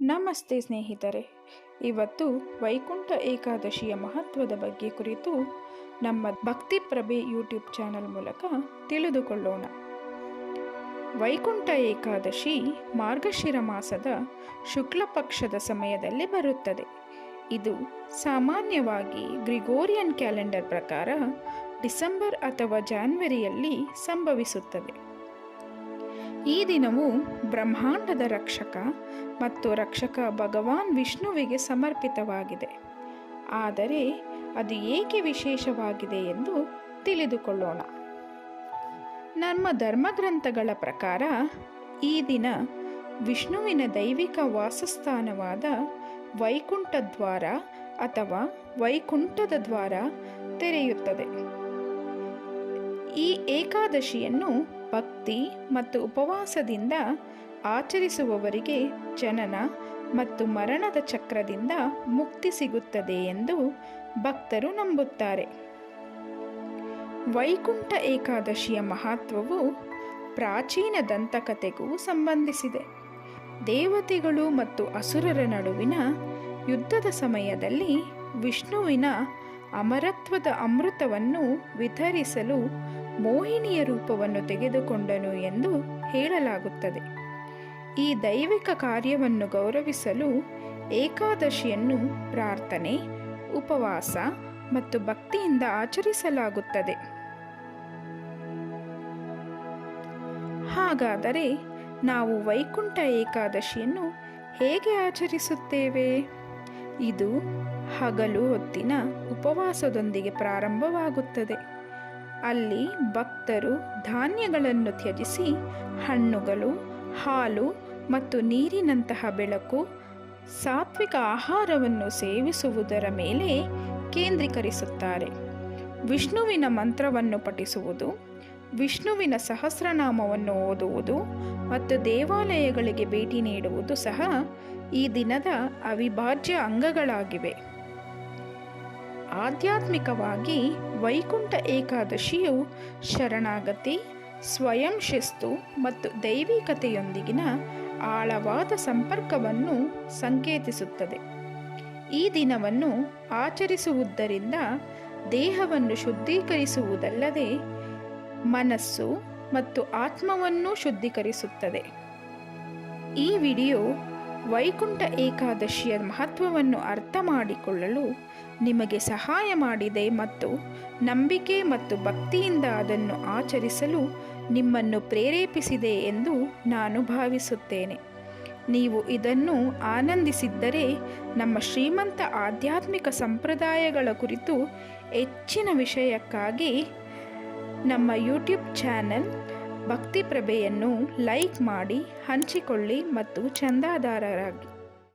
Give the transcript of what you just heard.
ನಮಸ್ತೆ ಸ್ನೇಹಿತರೆ. ಇವತ್ತು ವೈಕುಂಠ ಏಕಾದಶಿಯ ಮಹತ್ವದ ಬಗ್ಗೆ ಕುರಿತು ನಮ್ಮ ಭಕ್ತಿ ಪ್ರಭೆ ಯೂಟ್ಯೂಬ್ ಚಾನಲ್ ಮೂಲಕ ತಿಳಿದುಕೊಳ್ಳೋಣ. ವೈಕುಂಠ ಏಕಾದಶಿ ಮಾರ್ಗಶಿರ ಮಾಸದ ಶುಕ್ಲ ಪಕ್ಷದ ಸಮಯದಲ್ಲಿ ಬರುತ್ತದೆ. ಇದು ಸಾಮಾನ್ಯವಾಗಿ ಗ್ರಿಗೋರಿಯನ್ ಕ್ಯಾಲೆಂಡರ್ ಪ್ರಕಾರ ಡಿಸೆಂಬರ್ ಅಥವಾ ಜಾನ್ವರಿಯಲ್ಲಿ ಸಂಭವಿಸುತ್ತದೆ. ಈ ದಿನವು ಬ್ರಹ್ಮಾಂಡದ ರಕ್ಷಕ ಮತ್ತು ರಕ್ಷಕ ಭಗವಾನ್ ವಿಷ್ಣುವಿಗೆ ಸಮರ್ಪಿತವಾಗಿದೆ. ಆದರೆ ಅದು ಏಕೆ ವಿಶೇಷವಾಗಿದೆ ಎಂದು ತಿಳಿದುಕೊಳ್ಳೋಣ. ನಮ್ಮ ಧರ್ಮಗ್ರಂಥಗಳ ಪ್ರಕಾರ ಈ ದಿನ ವಿಷ್ಣುವಿನ ದೈವಿಕ ವಾಸಸ್ಥಾನವಾದ ವೈಕುಂಠದ್ವಾರ ಅಥವಾ ವೈಕುಂಠದ ದ್ವಾರ ತೆರೆಯುತ್ತದೆ. ಈ ಏಕಾದಶಿಯನ್ನು ಭಕ್ತಿ ಮತ್ತು ಉಪವಾಸದಿಂದ ಆಚರಿಸುವವರಿಗೆ ಜನನ ಮತ್ತು ಮರಣದ ಚಕ್ರದಿಂದ ಮುಕ್ತಿ ಸಿಗುತ್ತದೆ ಎಂದು ಭಕ್ತರು ನಂಬುತ್ತಾರೆ. ವೈಕುಂಠ ಏಕಾದಶಿಯ ಮಹತ್ವವು ಪ್ರಾಚೀನ ದಂತಕಥೆಗೂ ಸಂಬಂಧಿಸಿದೆ. ದೇವತೆಗಳು ಮತ್ತು ಅಸುರರ ನಡುವಿನ ಯುದ್ಧದ ಸಮಯದಲ್ಲಿ ವಿಷ್ಣುವಿನ ಅಮರತ್ವದ ಅಮೃತವನ್ನು ವಿತರಿಸಲು ಮೋಹಿನಿಯ ರೂಪವನ್ನು ತೆಗೆದುಕೊಂಡನು ಎಂದು ಹೇಳಲಾಗುತ್ತದೆ. ಈ ದೈವಿಕ ಕಾರ್ಯವನ್ನು ಗೌರವಿಸಲು ಏಕಾದಶಿಯನ್ನು ಪ್ರಾರ್ಥನೆ, ಉಪವಾಸ ಮತ್ತು ಭಕ್ತಿಯಿಂದ ಆಚರಿಸಲಾಗುತ್ತದೆ. ಹಾಗಾದರೆ ನಾವು ವೈಕುಂಠ ಏಕಾದಶಿಯನ್ನು ಹೇಗೆ ಆಚರಿಸುತ್ತೇವೆ? ಇದು ಹಗಲು ಹೊತ್ತಿನ ಉಪವಾಸದೊಂದಿಗೆ ಪ್ರಾರಂಭವಾಗುತ್ತದೆ. ಅಲ್ಲಿ ಭಕ್ತರು ಧಾನ್ಯಗಳನ್ನು ತ್ಯಜಿಸಿ ಹಣ್ಣುಗಳು, ಹಾಲು ಮತ್ತು ನೀರಿನಂತಹ ಬೆಳಕು, ಸಾತ್ವಿಕ ಆಹಾರವನ್ನು ಸೇವಿಸುವುದರ ಮೇಲೆ ಕೇಂದ್ರೀಕರಿಸುತ್ತಾರೆ. ವಿಷ್ಣುವಿನ ಮಂತ್ರವನ್ನು ಪಠಿಸುವುದು, ವಿಷ್ಣುವಿನ ಸಹಸ್ರನಾಮವನ್ನು ಓದುವುದು ಮತ್ತು ದೇವಾಲಯಗಳಿಗೆ ಭೇಟಿ ನೀಡುವುದು ಸಹ ಈ ದಿನದ ಅವಿಭಾಜ್ಯ ಅಂಗಗಳಾಗಿವೆ. ಆಧ್ಯಾತ್ಮಿಕವಾಗಿ ವೈಕುಂಠ ಏಕಾದಶಿಯು ಶರಣಾಗತಿ, ಸ್ವಯಂ ಶಿಸ್ತು ಮತ್ತು ದೈವಿಕತೆಯೊಂದಿಗಿನ ಆಳವಾದ ಸಂಪರ್ಕವನ್ನು ಸಂಕೇತಿಸುತ್ತದೆ. ಈ ದಿನವನ್ನು ಆಚರಿಸುವುದರಿಂದ ದೇಹವನ್ನು ಶುದ್ಧೀಕರಿಸುವುದಲ್ಲದೆ ಮನಸ್ಸು ಮತ್ತು ಆತ್ಮವನ್ನು ಶುದ್ಧೀಕರಿಸುತ್ತದೆ. ಈ ವಿಡಿಯೋ ವೈಕುಂಠ ಏಕಾದಶಿಯ ಮಹತ್ವವನ್ನು ಅರ್ಥ ಮಾಡಿಕೊಳ್ಳಲು ನಿಮಗೆ ಸಹಾಯ ಮಾಡಿದೆ ಮತ್ತು ನಂಬಿಕೆ ಮತ್ತು ಭಕ್ತಿಯಿಂದ ಅದನ್ನು ಆಚರಿಸಲು ನಿಮ್ಮನ್ನು ಪ್ರೇರೇಪಿಸಿದೆ ಎಂದು ನಾನು ಭಾವಿಸುತ್ತೇನೆ. ನೀವು ಇದನ್ನು ಆನಂದಿಸಿದ್ದರೆ ನಮ್ಮ ಶ್ರೀಮಂತ ಆಧ್ಯಾತ್ಮಿಕ ಸಂಪ್ರದಾಯಗಳ ಕುರಿತು ಹೆಚ್ಚಿನ ವಿಷಯಕ್ಕಾಗಿ ನಮ್ಮ ಯೂಟ್ಯೂಬ್ ಚಾನೆಲ್ ಭಕ್ತಿ ಪ್ರಭೆಯನ್ನು ಲೈಕ್ ಮಾಡಿ ಹಂಚಿಕೊಳ್ಳಿ ಮತ್ತು ಚಂದಾದಾರರಾಗಿ.